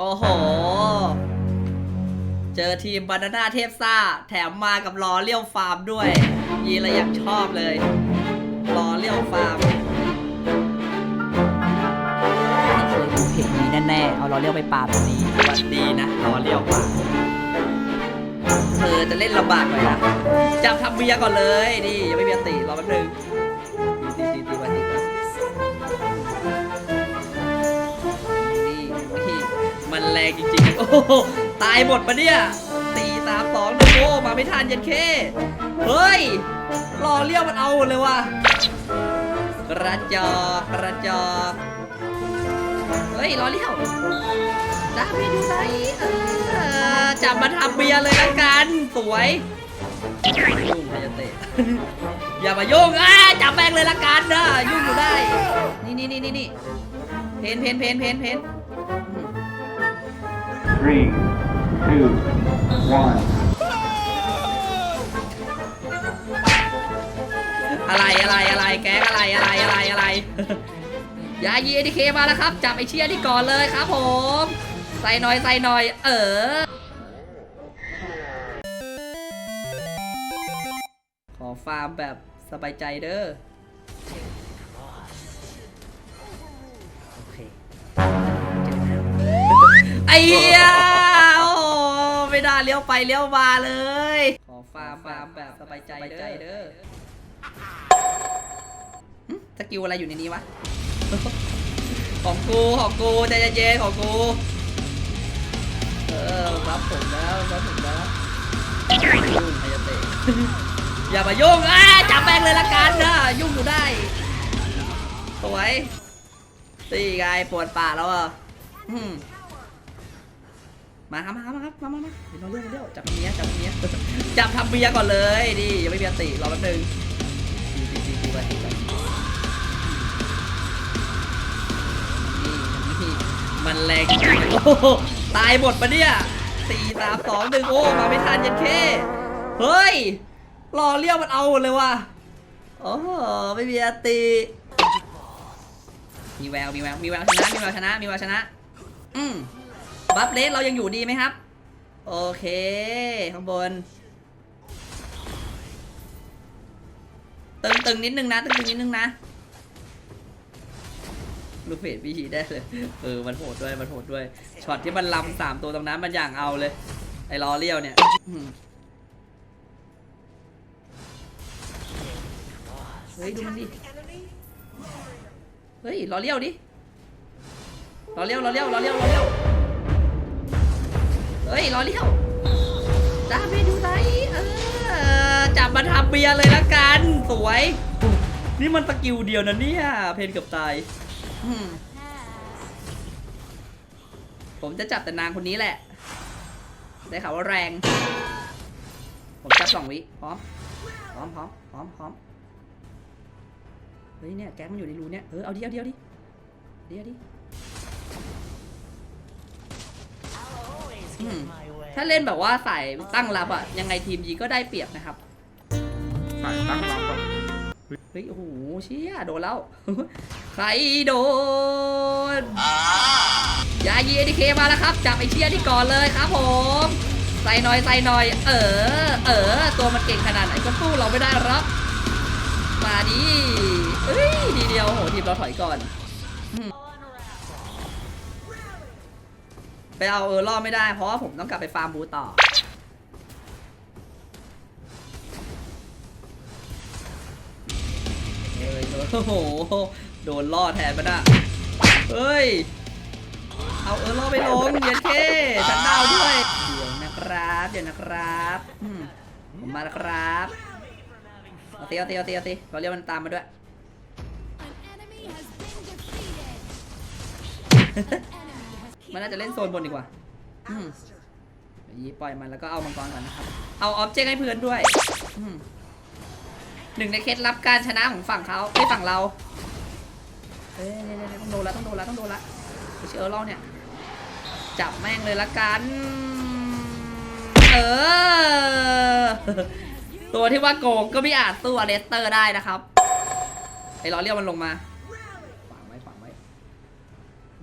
โอ้โห เจอทีมบานาน่าเทพซ่า แถมมากับรอเลี้ยวฟาร์มด้วย ยีเลยอยากชอบเลยรอเลี้ยวฟาร์มเคยดูเพจนี้แน่ๆ เอารอเลี้ยวไปปาแบบนี้วันดีนะรอเลี้ยวฟาร์มเธอจะเล่นลำบากหน่อยนะจับทำเบียร์ก่อนเลย นี่ยังไม่มีอันติรอแป๊บนึง แรงจริงๆ โอ้โหตายหมดปะเนี่ยสี่สามสองหนึ่งโอ้มาไม่ทันยันเค เฮ้ยรอเลี้ยวมันเอาหมดเลยว่ะกระจอกกระจอกเฮ้ยรอเลี้ยวดาเมจอยู่ไหนเออจับมาทำเบียร์เลยละกันสวยยุ่งไฮยาเตะอย่ามายุ่งอะจับแบงเลยละกันนะยุ่งอยู่ได้ นี่นี่นี่นี่นี่เพนเพนเพนเพนเพน Three, two, one. อะไรอะไรอะไรแก๊กอะไรอะไรอะไรอะไร ยายีเอทีเคมาแล้วครับ จับไอเชียนี่ก่อนเลยครับผม ใส่หน่อยใส่หน่อย เออ ขอฟาร์มแบบสบายใจเด้อโอ เหี้ยโอ้โหไม่ได้เลี้ยวไปเลี้ยวมาเลย ขอฟาร์มฟาร์มแบบสบายใจเด้อหึสกิลอะไรอยู่ในนี้วะ ของกูของกูใจเย็นๆของกู เออรับผมแล้วรับผมแล้วยุ่งไฮยาเตะ อย่ามายุ่งอะจับแบงเลยละกันนะยุ่งอยู่ได้สวยตีไงปวดป่าแล้วอะอืม มาครับมาครับมาครับมามามาเดี๋ยวเราเรื่องเรื่องจับทำเมียจับทำเมียจับทำเมียก่อนเลยดิยังไม่มีอติรอแป๊บนึงตีตีตีตีไปตีไปนี่มันแรงโอ้ตายหมดปะเนี่ยสี่สามสองหนึ่งโอ้มาไม่ทันยันเคเฮ้ยรอเลี้ยวมันเอาหมดเลยว่ะโอ้ไม่มีอติมีแววมีแววมีแววชนะมีแววชนะมีแววชนะ อืม บัฟเลสเรายังอยู่ดีไหมครับ โอเค ข้างบน ตึงตึงนิดนึงนะ ตึงตึงนิดนึงนะลูกเพจพี่ชีได้เลย เออ มันโหดด้วย มันโหดด้วย ช็อตที่มันลำสามตัวตรงนั้นมันอย่างเอาเลย ไอ้ลอเลี้ยวเนี่ยเฮ้ย ดูมันดิ เฮ้ย รอเลี้ยวดิ รอเลี้ยว รอเลี้ยว รอเลี้ยว รอเลี้ยว เฮ้ยรอเลี้ยวดาเมจอยู่ไหนเออจับมาทำเบียร์เลยละกัน สวย นี่มันสกิลเดียวนะเนี่ยเพนเกับตายผมจะจับแต่นางคนนี้แหละ ได้ข่าวว่าแรง ผมจับสองวิพร้อมพร้อมพร้อมพร้อมพร้อมเฮ้ยเนี่ยแก๊งมันอยู่ในรูเนี่ยเออเอาดิเอาดิเอาดิเดี๋ยวดิ อืมถ้าเล่นแบบว่าใส่ตั้งรับอะยังไงทีมยีก็ได้เปรียบนะครับใส่ตั้งรับอะเฮ้ยโอ้โหเชี่ยโดนแล้ว ใครโดน ยายีเอทีเคมาแล้วครับ จับไอเชียที่ก่อนเลยครับผม ใส่หน่อยใส่หน่อย เออ เออ ตัวมันเก่งขนาดไหนก็สู้เราไม่ได้หรอกมาดิเฮ้ยดีเดียวโหทีมเราถอยก่อน ไปเอาเออรอไม่ได้ เพราะว่าผมต้องกลับไปฟาร์มบูต่อ เฮ้ยโอ้โห โดนล่อแทนปะน่ะเฮ้ย เอาเออล่อไปลงเย็นเคฉันดาวด้วย เดี๋ยวนะครับ เดี๋ยวนะครับผมมาแล้วครับเอาตีเอาตีเอาตีเอาตีเราเรียกมันตามมาด้วย มันน่าจะเล่นโซนบนดีกว่าอืมอย่างนี้ปล่อยมันแล้วก็เอามังกรก่อนนะครับ เอาออบเจกต์ให้เพื่อนด้วยอืมหนึ่งในเคล็ดลับการชนะของฝั่งเขาไม่ฝั่งเราเอ้ยเนี่ยเนี่ยเนี่ยต้องโดนละต้องโดนละต้องโดนละไปเชื่อเออล่อเนี่ย จับแม่งเลยละกัน เออ ตัวที่ว่าโกงก็ไม่อาจสู้อเลสเตอร์ได้นะครับ ไอ้ล้อเลี้ยวมันลงมา ฝังไว้ฝังไว้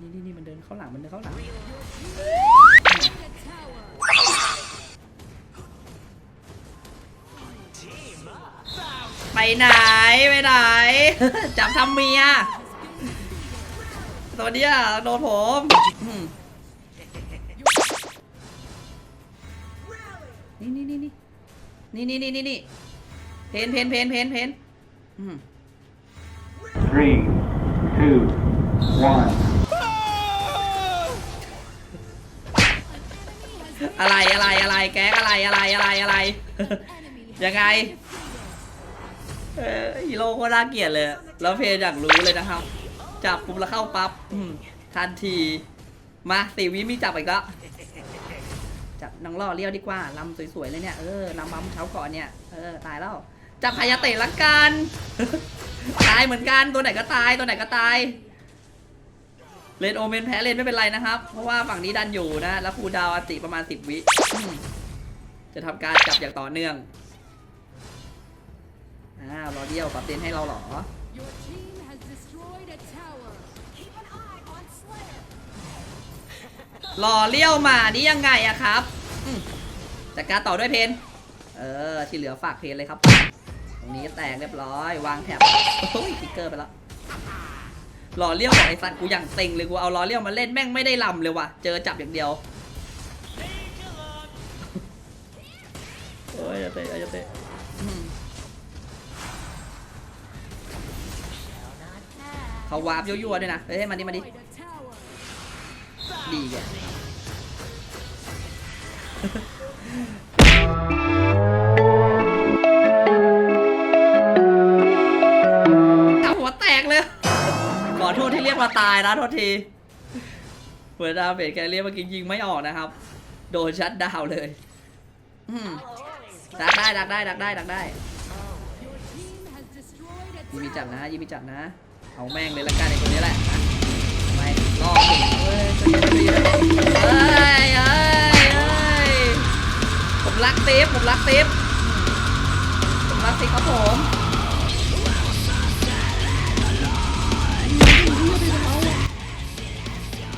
นี่นี่นี่ มันเดินเข้าหลังมันเดินเข้าหลังไปไหนไปไหน จับทำเมียตัวเนี้ยโดนผมนี่นี่นี่นี่นี่นี่นี่นี่เพนเพนเพนเพนเพน Three, two, one. อะไรอะไรอะไรแก๊กอะไรอะไรอะไรอะไรยังไงเออฮีโร่ก็น่าเกลียดเลย แล้วเพนอยากรู้เลยนะครับ จับปุ๊บแล้วเข้าปั๊บทันที มาสี่วิมีจับอีกแล้วจับน้องล่อเลี้ยวดีกว่าลำสวยๆเลยเนี่ยเออลำบัมเช้าก่อนเนี่ยเออตายแล้วจับพายาเตะละกัน ตายเหมือนกันตัวไหนก็ตายตัวไหนก็ตาย เลนโอเมนแพ้เลนไม่เป็นไรนะครับ เพราะว่าฝั่งนี้ดันอยู่นะ แล้วครูดาวอติประมาณ 10 วิอืมจะทำการจับอย่างต่อเนื่องอ้าวรอเดียวปรับเต็นให้เราเหรอ Your team has destroyed a tower. Keep an eye on Slayer. หล่อเลี้ยวมานี่ยังไงอะครับอืมจัดการต่อด้วยเพน เออ ที่เหลือฝากเพนเลยครับ ตรงนี้แตกเรียบร้อย วางแถบโอ้ยติ๊กเกอร์ไปแล้ว หล่อเลี้ยวของไอ้สัตว์กูอย่างเต็งเลยกูเอาหล่อเลี้ยวมาเล่นแม่งไม่ได้ลำเลยว่ะ เจอจับอย่างเดียวโอ้ยอย่าเตะอย่าเตะอืมเขาวาร์ปยั่วๆด้วยนะเฮ้ยมาดิมาดิ Destroyed a tower. ดีแก โทษที่เรียกมาตายนะโทษทีเปิดดาเบจแกเรียกเมื่อกี้ยิงไม่ออกนะครับ โดนชัดดาวเลยดักได้ดักได้ดักได้ดักได้ยิมีจับนะยิมีจับนะ เอาแม่งเลยละกันไอ้คนนี้แหละไม่รอบเฮ้ยเฮ้ยเฮ้ยผมรักเซฟผมรักเซฟผมรักเซฟครับผม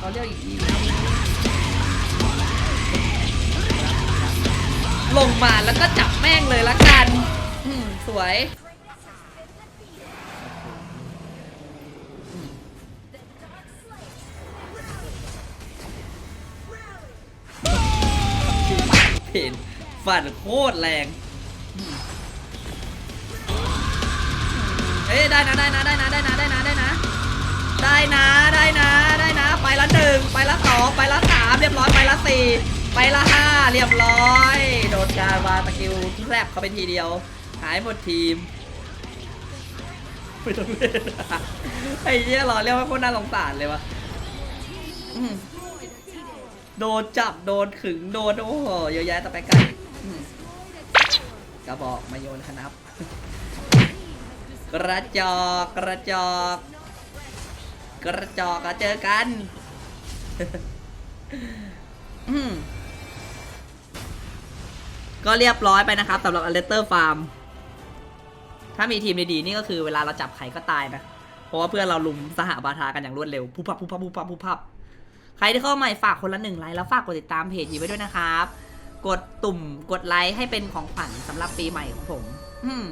เขาเรียกอีกทีนะลงมาแล้วก็จับแม่งเลยละกันอืมสวยเพนฟันโคตรแรงอืมเอ้ยได้นะได้นะได้นะได้นะได้นะได้นะได้นะ ละหนึ่งไปละสองไปละสามเรียบร้อยไปละสี่ไปละห้าเรียบร้อย โดนการวาสกิลแรบเขาไปทีเดียว หายหมดทีมไม่ต้องเล่นอะไอ้เหี้ยรอเรียกว่าคนน่าสงสารเลยวะโดนจับโดนขึงโดน โอ้โหเยอะแยะต่ไปไกลกระบอกมาโยนคณับ กระจอกกระจอก กระจอกอะเจอกัน ก็เรียบร้อยไปนะครับสำหรับอเลเตอร์ฟาร์ม ถ้ามีทีมดีๆนี่ก็คือเวลาเราจับใครก็ตายนะ เพราะว่าเพื่อนเราลุมสหบาทากันอย่างรวดเร็วพุบพับพุบพับพุบพับพุบพับ ใครที่เข้ามาใหม่ฝากคนละหนึ่งไลค์แล้วฝากกดติดตามเพจยีไว้ด้วยนะครับ กดตุ่มกดไลค์ให้เป็นของขวัญสำหรับปีใหม่ของผม อืม